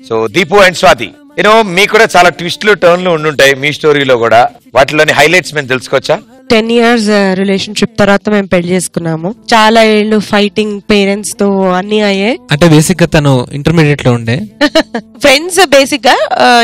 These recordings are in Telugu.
So Deepu and Swathi you know మీకు కూడా చాలా ట్విస్ట్లు టర్న్లు ఉండుంటాయి మీ స్టోరీలో కూడా వాటిలోని హైలైట్స్ మేము తెలుసుకోవచ్చా టెన్ ఇయర్స్ రిలేషన్షిప్ తర్వాత మేము పెళ్ళి చేసుకున్నాము. చాలా ఏళ్ళు ఫైటింగ్ పేరెంట్స్తో అన్ని అయ్యాయి. అంటే బేసిక్గా తను ఇంటర్మీడియట్లో ఉండే. ఫ్రెండ్స్ బేసిక్గా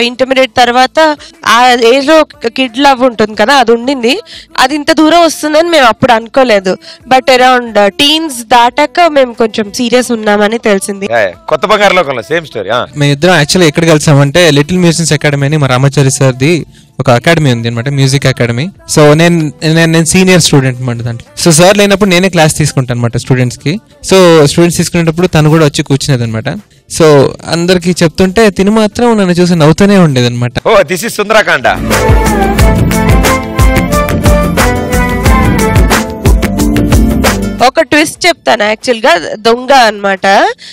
ఇంటర్మీడియట్ తర్వాత ఆ ఏజ్లో కిడ్ లవ్ ఉంటుంది కదా అది ఉండింది. అది ఇంత దూరం వస్తుందని మేము అప్పుడు అనుకోలేదు. బట్ అరౌండ్ టీన్స్ దాటాక మేము కొంచెం సీరియస్ ఉన్నామని తెలిసింది. కొత్త బంగారు లోకంలో సేమ్ స్టోరీ మేము ఇద్దరం యాక్చువల్లీ ఎక్కడ కలిసామంటే లిటిల్ మ్యూజిక్స్ అకాడమీ అని మా రామాచారి సార్ది ఒక అకాడమీ ఉంది అనమాట మ్యూజిక్ అకాడమీ సో నేను నేను నేను సీనియర్ స్టూడెంట్ అనమాట దాంట్లో. సో సార్ లేనప్పుడు నేనే క్లాస్ తీసుకుంటాను అనమాట స్టూడెంట్స్కి. సో స్టూడెంట్స్ తీసుకునేటప్పుడు తను కూడా వచ్చి కూర్చునేది అనమాట సో అందరికి చెప్తుంటే తిను మాత్రం నన్ను చూసి నవ్వుతూనే ఉండేది అనమాట ఓ దిస్ ఇస్ సుందరాకాండ ఒక ట్విస్ట్ చెప్తాను యాక్చువల్గా దొంగ అన్నమాట.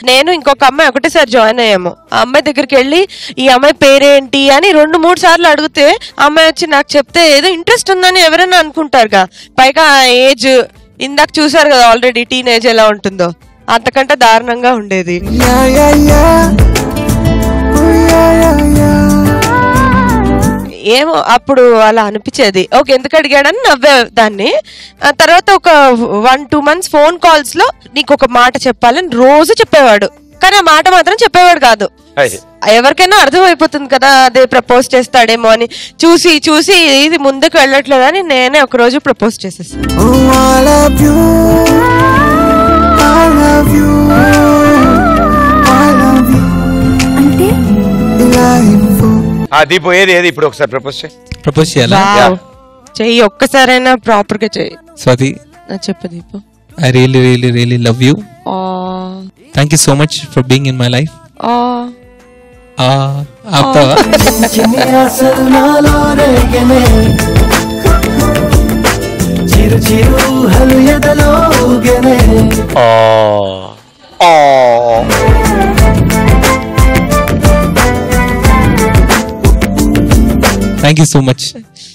నేను ఇంకొక అమ్మాయి ఒకటేసారి జాయిన్ అయ్యాము. ఆ అమ్మాయి దగ్గరికి వెళ్ళి ఈ అమ్మాయి పేరేంటి? అని రెండు మూడు సార్లు అడిగితే అమ్మాయి వచ్చి నాకు చెప్తే ఏదో ఇంట్రెస్ట్ ఉందని ఎవరైనా అనుకుంటారుగా. పైగా ఏజ్ ఇందాక చూసారు కదా ఆల్రెడీ టీనేజ్ ఎలా ఉంటుందో. అంతకంటే దారుణంగా ఉండేది. ఏమో అప్పుడు అలా అనిపించేది. ఓకే ఎందుకు అడిగాడని నవ్వే దాన్ని. ఆ తర్వాత ఒక వన్ టూ మంత్స్ ఫోన్ కాల్స్లో నీకు ఒక మాట చెప్పాలని రోజు చెప్పేవాడు. కానీ ఆ మాట మాత్రం చెప్పేవాడు కాదు. ఎవరికైనా అర్థమైపోతుంది కదా అదే ప్రపోజ్ చేస్తాడేమో అని. చూసి చూసి ఇది ముందుకు వెళ్ళట్లేదని నేనే ఒక రోజు ప్రపోజ్ చేసేసాను. అంటే. ఆ దీపు ఏది ఏది? ఇప్పుడు ఒకసారి ప్రపోజ్ చేయి. ప్రపోజ్ చేయాలా? వావ్. చెయ్యి ఒక్కసారైనా ప్రాపర్గా చెయ్యి స్వాతి. నా చెప్పు Deepu. I really really really love you ఆ thank you so much for being in my life ఆ ఆపుతావా? చిన్ని ఆశలు నాలో రేగనే చిరు చిరు హలు ఎదలో ఊగెనే ఓ ఓ థ్యాంక్ యూ సో మచ్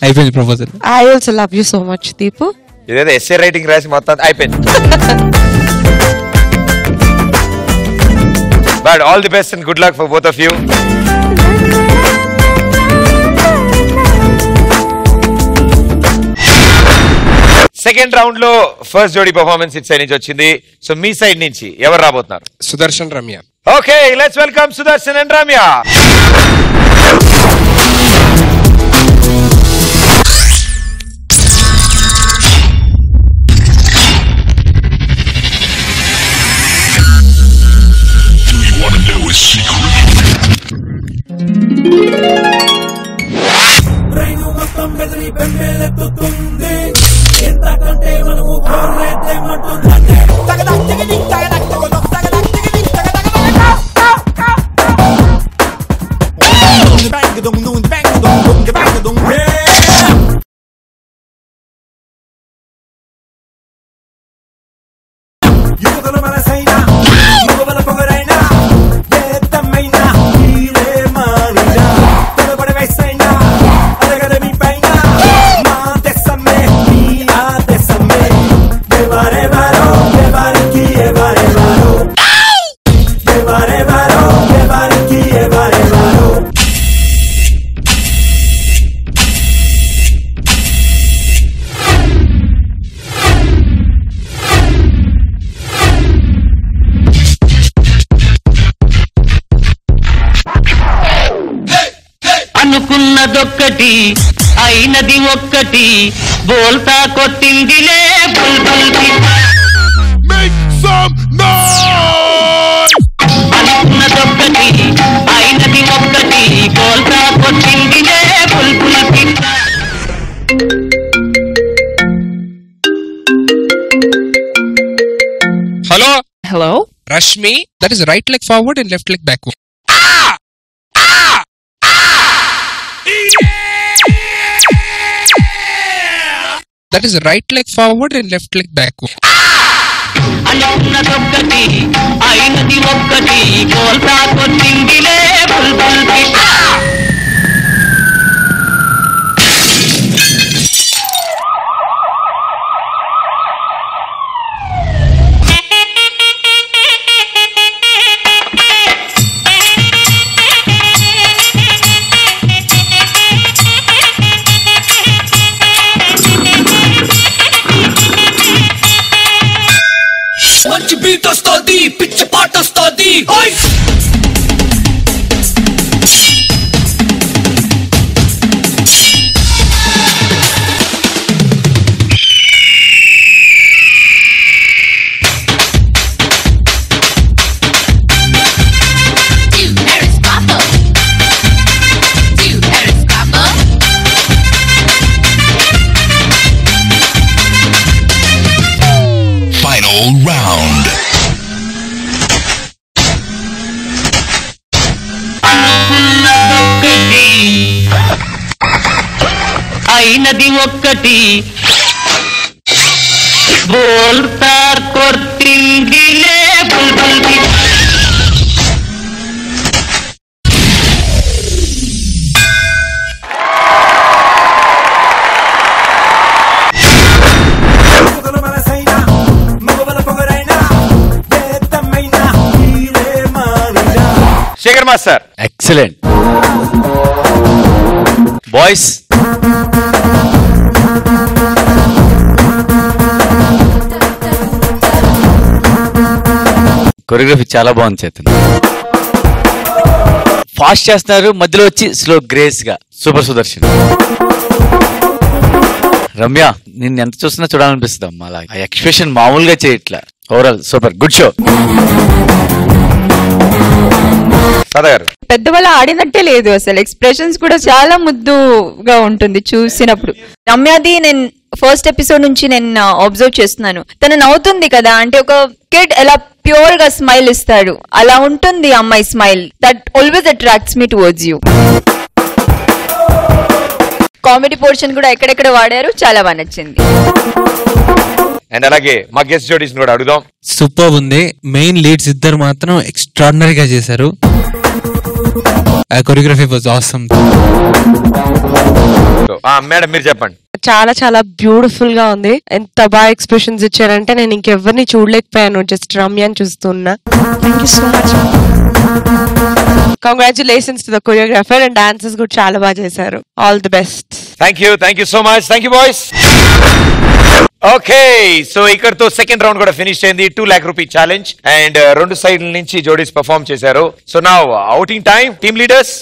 అయిపోయింది proposal I also love you so much Deepu ఇదేదో ఎస్ఏ రైటింగ్ రాసి మొత్తం అయిపోయింది. But all the best and good luck for both of you second రౌండ్లో ఫస్ట్ జోడీ పర్ఫార్మెన్స్ ఇట్ సైడ్ నుంచి వచ్చింది. సో మీ సైడ్ నుంచి ఎవరు రాబోతున్నారు? Sudarshan Ramya. Okay let's welcome Sudarshan and Ramya. secret. అనుకున్నదొక్కటి అయినది ఒక్కటి. బోల్తా కొట్టిందిలే బుల్బుల్ పిట్ట. అనుకున్నదొక్కటి అయినది ఒక్కటి. బోల్తా కొట్టిందిలే బుల్బుల్ పిట్ట hello hello Rashmi that is right leg forward and left leg back that is right leg forward and left leg back అనుకున్నదొక్కటి అయినది ఒక్కటి బోల్తా కొట్టిందిలే బుల్బుల్ పిట్ట Oi! అయినది ఒక్కటి. బోల్తార్ కొట్టిందిలే బుల్బుల్ పిట్ట. పొగల మనసైనా మగవల పొగరైనా వేదమైనా మీరే మారినా Shekhar master. Excellent boys choreography చాలా బాగుంది చేతన్ ఫాస్ట్ చేస్తున్నారు మధ్యలో వచ్చి స్లో గ్రేస్గా. సూపర్ సుదర్శన్. రమ్య నిన్ను ఎంత చూసినా చూడాలనిపిస్తుంది అమ్మా అలా ఆ ఎక్స్ప్రెషన్ మామూలుగా చేయట్లా. ఓవరాల్ సూపర్ గుడ్ షో గారు పెద్దవాళ్ళు ఆడినట్టే లేదు అసలు. ఎక్స్ప్రెషన్స్ కూడా చాలా ముద్దుగా ఉంటుంది చూసినప్పుడు. రమ్యాది నేను ఫస్ట్ ఎపిసోడ్ నుంచి నేను అబ్జర్వ్ చేస్తున్నాను. తను నవ్వుతుంది కదా అంటే ఒక కిడ్ ఎలా ప్యూర్గా స్మైల్ ఇస్తాడు. అలా ఉంటుంది అమ్మాయి smile that always attracts me towards you comedy portion కూడా ఎక్కడెక్కడ వాడారు చాలా బాగా నచ్చింది. అండ్ అలాగే మా గెస్ట్ జోడీస్ కూడా అడుగుదాం. సూపర్ ఉంది. మెయిన్ లీడ్స్ ఇద్దరు మాత్రం ఎక్స్ట్రాడినరీగా చేశారు. ఆ కొరియోగ్రఫీ వాజ్ ఆసమ్ మేడం మీరు చెప్పండి. చాలా చాలా బ్యూటిఫుల్గా ఉంది. ఎంత బాగా ఎక్స్ప్రెషన్స్ ఇచ్చారంటే నేను ఇంకెవరిని చూడలేకపోయాను. జస్ట్ రమ్యాని చూస్తున్నా. Thank you so much congratulations to the choreographer and dances కూడా చాలా బాగా చేశారు. All the best thank you thank you so much thank you boys okay so ఇక్కడతో సెకండ్ రౌండ్ కూడా ఫినిష్ అయింది. Two lakh rupee challenge and రెండు సైడ్ల నుంచి జోడీస్ పర్ఫామ్ చేశారు. సో నా outing time team leaders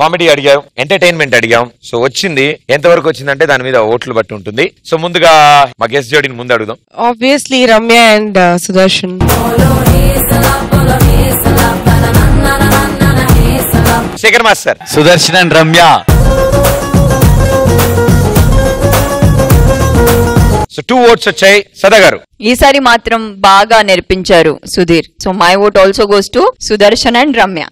comedy అడిగాం ఎంటర్టైన్మెంట్ అడిగాం. సో వచ్చింది. ఎంతవరకు వచ్చిందంటే దాని మీద ఓట్లు బట్టి ఉంటుంది. సో ముందుగా మా గెస్ట్ జోడీని ముందు అడుగుదాం. Obviously Ramya and Sudarshan Shekhar master Sudarshan and Ramya so two votes వచ్చాయి. సదా గారు ఈసారి మాత్రం బాగా నేర్పించారు Sudheer. So my vote also goes to Sudarshan and Ramya